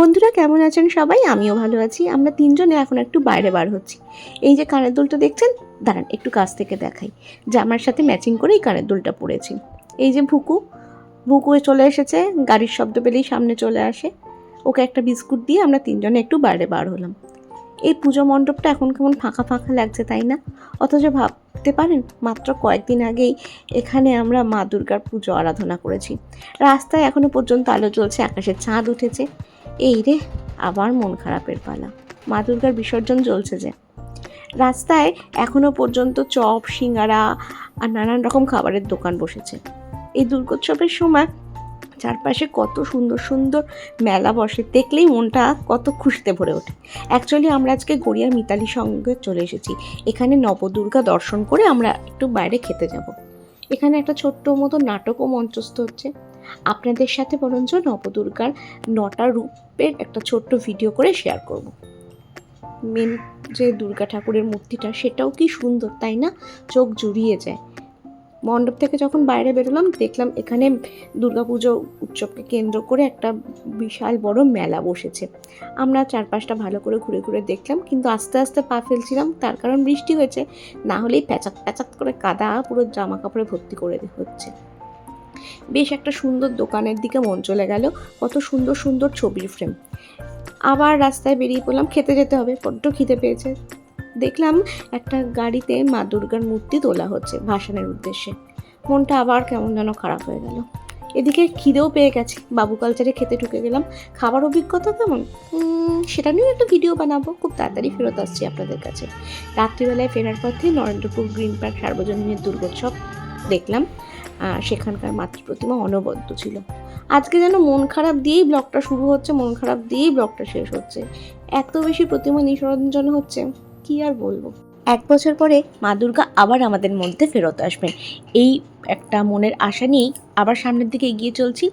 বন্ধুরা, কেমন আছেন সবাই? আমিও ভালো আছি। আমরা তিনজনে এখন একটু বাইরে বার হচ্ছি। এই যে কানের দুলটা দেখছেন? দাঁড়ান, একটু কাছ থেকে দেখাই। জামার সাথে ম্যাচিং করে এই কানের দুলটা পরেছি। এই যে ভুকু ভুকু চলে এসেছে। গাড়ির শব্দ পেলেই সামনে চলে আসে। ওকে একটা বিস্কুট দিয়ে আমরা তিনজনে একটু বাইরে বার হলাম। এই পুজো মণ্ডপটা এখন কেমন ফাঁকা ফাঁকা লাগছে, তাই না? অথচ ভাবতে পারেন, মাত্র কয়েকদিন আগেই এখানে আমরা মা দুর্গার পুজো আরাধনা করেছি। রাস্তায় এখনও পর্যন্ত আলো জ্বলছে আকাশে চাঁদ উঠেছে। এই রে, আবার মন খারাপের পালা। মা দুর্গার বিসর্জন জ্বলছে যে। রাস্তায় এখনও পর্যন্ত চপ, সিঙ্গারা আর নানান রকম খাবারের দোকান বসেছে। এই দুর্গোৎসবের সময় চারপাশে কত সুন্দর সুন্দর মেলা বসে, দেখলেই মনটা কত খুশিতে ভরে ওঠে। অ্যাকচুয়ালি আমরা আজকে গড়িয়ার মিতালির সঙ্গে চলে এসেছি। এখানে নবদুর্গা দর্শন করে আমরা একটু বাইরে খেতে যাব। এখানে একটা ছোট্ট মতো নাটকও মঞ্চস্থ হচ্ছে। আপনাদের সাথে বরঞ্চ নবদুর্গার নটা রূপের একটা ছোট্ট ভিডিও করে শেয়ার করব। মেন যে দুর্গা ঠাকুরের মূর্তিটা, সেটাও কি সুন্দর, তাই না? চোখ জুড়িয়ে যায়। মণ্ডপ থেকে যখন বাইরে বেরোলাম, দেখলাম এখানে দুর্গাপুজো উৎসবকে কেন্দ্র করে একটা বিশাল বড় মেলা বসেছে। আমরা চারপাশটা ভালো করে ঘুরে ঘুরে দেখলাম, কিন্তু আস্তে আস্তে পা ফেলছিলাম, তার কারণ বৃষ্টি হয়েছে। না হলেই প্যাচাক প্যাচাক করে কাদা পুরো জামা কাপড়ে ভর্তি করে হচ্ছে। বেশ একটা সুন্দর দোকানের দিকে মন চলে গেল, কত সুন্দর সুন্দর ছবির ফ্রেম আবার রাস্তায় বেরিয়ে পড়লাম, খেতে যেতে হবে, বড্ড খিদে পেয়েছে। দেখলাম একটা গাড়িতে মা দুর্গার মূর্তি তোলা হচ্ছে ভাসানের উদ্দেশ্যে। মনটা আবার কেমন যেন খারাপ হয়ে গেল। এদিকে খিদেও পেয়ে গেছে, বাবু কালচারে খেতে ঢুকে গেলাম। খাবার অভিজ্ঞতা কেমন? সেটা নিয়েও একটা ভিডিও বানাবো, খুব তাড়াতাড়ি ফেরত আসছি আপনাদের কাছে। রাত্রিবেলায় ফেরার পথে নরেন্দ্রপুর গ্রিন পার্ক সার্বজনীনের দুর্গোৎসব দেখলাম। সেখানকার মাতৃ প্রতিমা অনবদ্য ছিল। আজকে যেন মন খারাপ দিয়েই ব্লগটা শুরু হচ্ছে, মন খারাপ দিয়েই ব্লগটা শেষ হচ্ছে। এত বেশি প্রতিমা নিঃসরঞ্জন হচ্ছে, কি আর বলব? এক বছর পরে মা দুর্গা আবার আমাদের মধ্যে ফেরত আসবেন। এই একটা মনের আশা নিয়েই আবার সামনের দিকে এগিয়ে চলছি।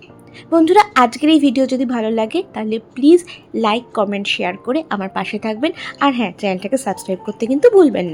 বন্ধুরা, আজকের এই ভিডিও যদি ভালো লাগে, তাহলে প্লিজ লাইক, কমেন্ট, শেয়ার করে আমার পাশে থাকবেন। আর হ্যাঁ চ্যানেলটাকে সাবস্ক্রাইব করতে কিন্তু ভুলবেন না।